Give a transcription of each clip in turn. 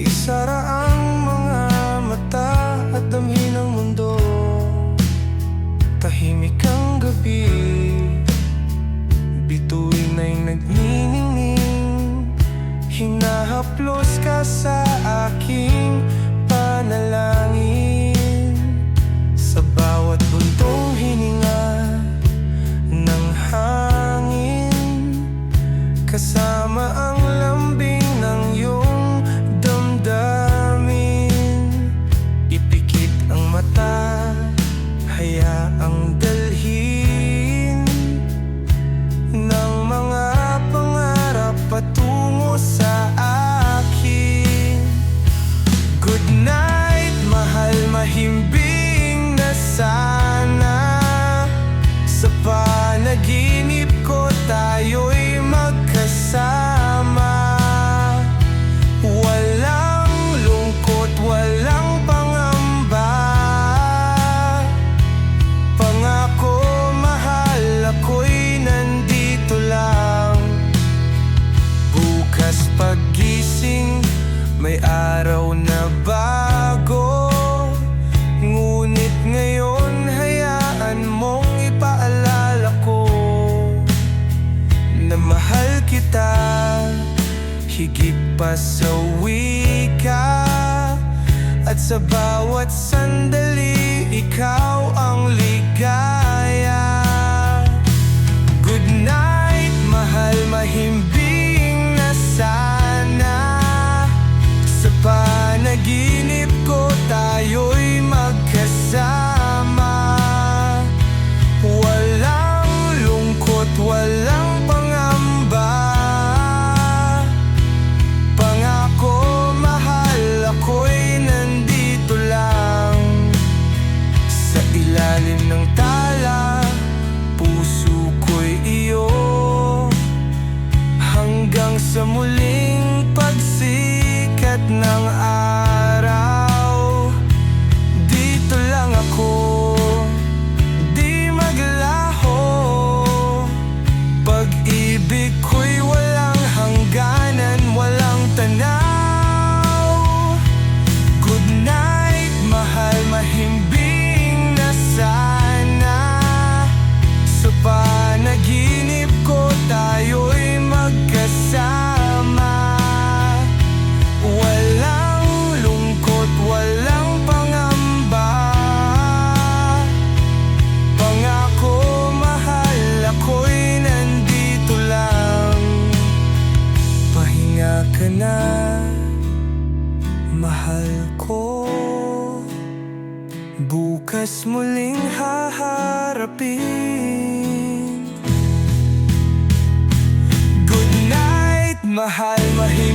Isara ang mga mata at damhin ang mundo. Tahimik ang gabi. Bituin ay nagniningning. Hinahaplos ka sa aking panalangin. Sa bawat buntong hininga ng hangin Kasama ang hayaang dalhin Ng mga pangarap patungo sa akin. Good night, mahal mahimbing na sana. Sa panaginip ko tayo'y pagising, may araw na bago. Ngunit ngayon, hayaan mong ipaalala ko Na mahal kita, higit pa sa wika At sa bawat sandali, ikaw ang ligaya ng mahal ko. Bukas muling haharapin. Good night, mahal, mahimbing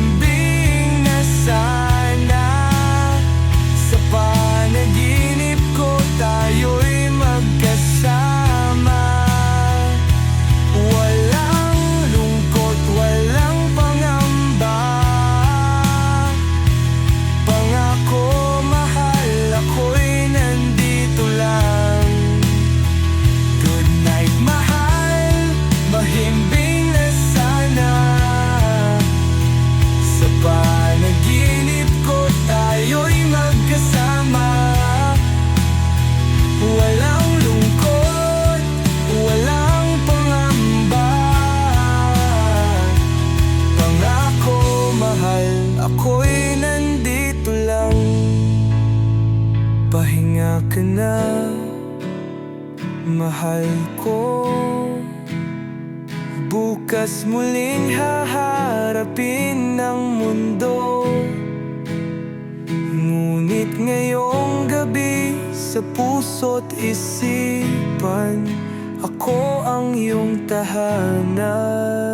ka na, mahal ko. Bukas muling haharapin ng mundo. Ngunit ngayong gabi sa puso't isipan Ako ang iyong tahanan